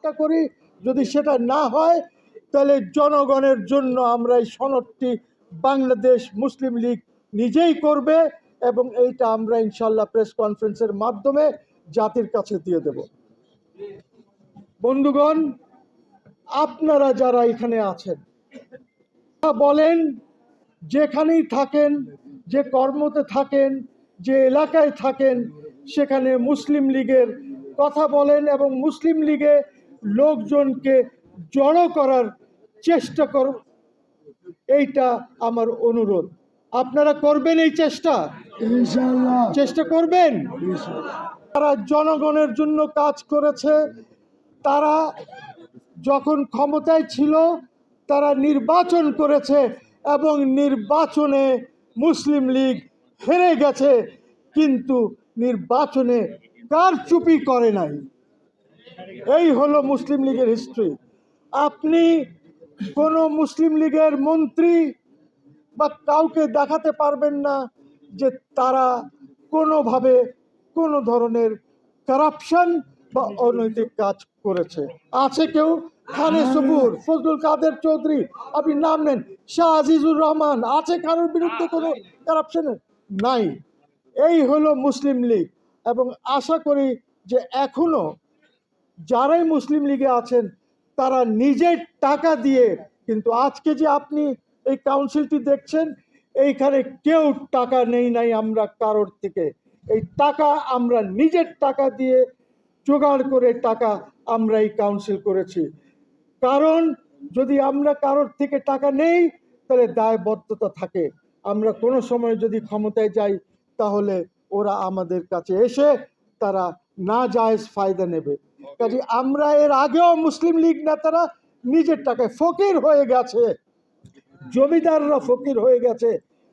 চেষ্টা করি, যদি সেটা না হয়, তাহলে জনগণের জন্য আমরা এই সনদটি বাংলাদেশ মুসলিম লীগ নিজেই করবে এবং এইটা আমরা ইনশাল্লাহ প্রেস কনফারেন্সের মাধ্যমে জাতির কাছে দিয়ে দেব। বন্ধুগণ, আপনারা যারা এখানে আছেন বলেন, যেখানেই থাকেন, যে কর্মতে থাকেন, যে এলাকায় থাকেন, সেখানে মুসলিম লীগের কথা বলেন এবং মুসলিম লীগে লোকজনকে জড়ো করার চেষ্টা কর এইটা আমার অনুরোধ। আপনারা করবেন এই চেষ্টা? চেষ্টা করবেন? তারা জনগণের জন্য কাজ করেছে তারা যখন ক্ষমতায় ছিল তারা নির্বাচন করেছে এবং নির্বাচনে মুসলিম লীগ হেরে গেছে কিন্তু নির্বাচনে কার চুপি করে নাই। এই হলো মুসলিম লীগের হিস্ট্রি আপনি কোনো মুসলিম লীগের মন্ত্রী বা কাউকে দেখাতে পারবেন না যে তারা কোনোভাবে কোনো ধরনের কারাপশন বা অনৈতিক কাজ করেছে। আছে কেউ? খানে সবুর ফজলুল কাদের চৌধুরী, আপনি নাম নেন। শাহ আজিজুর রহমান, আছে কারোর বিরুদ্ধে কোনো কারাপশনের নাই। এই হলো মুসলিম লীগ। এবং আশা করি যে এখনও যারাই মুসলিম লীগে আছেন, তারা নিজের টাকা দিয়ে, কিন্তু আজকে যে আপনি এই কাউন্সিলটি দেখছেন, এইখানে কেউ টাকা নেই নাই আমরা কারোর থেকে। এই টাকা আমরা নিজের টাকা দিয়ে জোগাড় করে টাকা আমরা এই কাউন্সিল করেছি। কারণ যদি আমরা কারোর থেকে টাকা নেই, তাহলে দায়বদ্ধতা থাকে। আমরা কোনো সময় যদি ক্ষমতায় যাই, তাহলে ওরা আমাদের কাছে এসে তারা না জায়েজ ফায়দা নেবে। কাজে আমরা এর আগেও মুসলিম লীগ নেতারা নিজের টাকায় ফকির হয়ে গেছে। জমিদাররা ফকির হয়ে গেছে।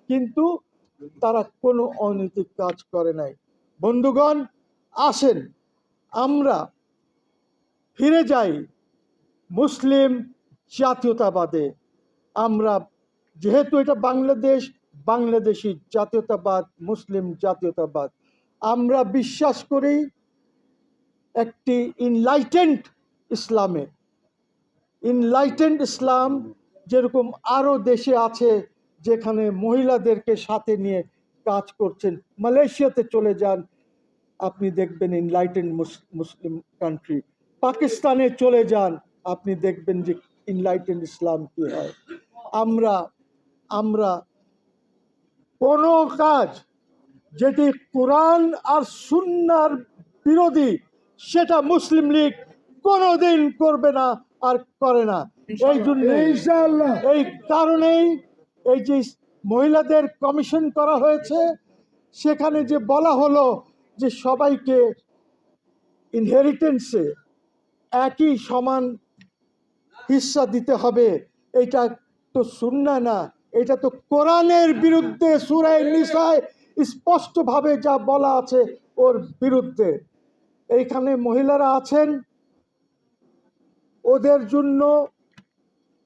কিন্তু তারা কোনো অনৈতিক কাজ করে নাই। বন্ধুগণ, আসেন, আমরা ফিরে যাই মুসলিম জাতীয়তাবাদে। আমরা যেহেতু এটা বাংলাদেশ, বাংলাদেশি জাতীয়তাবাদ, মুসলিম জাতীয়তাবাদ। আমরা বিশ্বাস করি একটি ইনলাইটেন্ড ইসলামে। ইনলাইটেন্ড ইসলাম যেরকম আরও দেশে আছে যেখানে মহিলাদেরকে সাথে নিয়ে কাজ করছেন, মালয়েশিয়াতে চলে যান। আপনি দেখবেন ইনলাইটেন্ড মুসলিম কান্ট্রি পাকিস্তানে চলে যান, আপনি দেখবেন যে ইনলাইটেন্ড ইসলাম কী হয়। আমরা আমরা কোনো কাজ যেটি কোরআন আর সুন্নার বিরোধী সেটা মুসলিম লীগ কোনোদিন করবে না আর করে না। এই জন্য এই কারণেই এই যে মহিলাদের কমিশন করা হয়েছে সেখানে যে বলা হলো যে সবাইকে ইনহেরিটেন্সে একই সমান হিস্সা দিতে হবে এটা তো শুননা না এটা তো কোরআনের বিরুদ্ধে সুরায় নিসায় স্পষ্টভাবে যা বলা আছে ওর বিরুদ্ধে। এইখানে মহিলারা আছেন। ওদের জন্য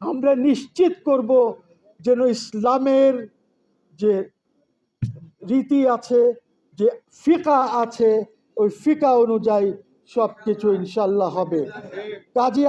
আমরা নিশ্চিত করব যেন ইসলামের যে রীতি আছে, যে ফিকা আছে, ওই ফিকা অনুযায়ী সব কিছু ইনশাল্লাহ হবে। কাজী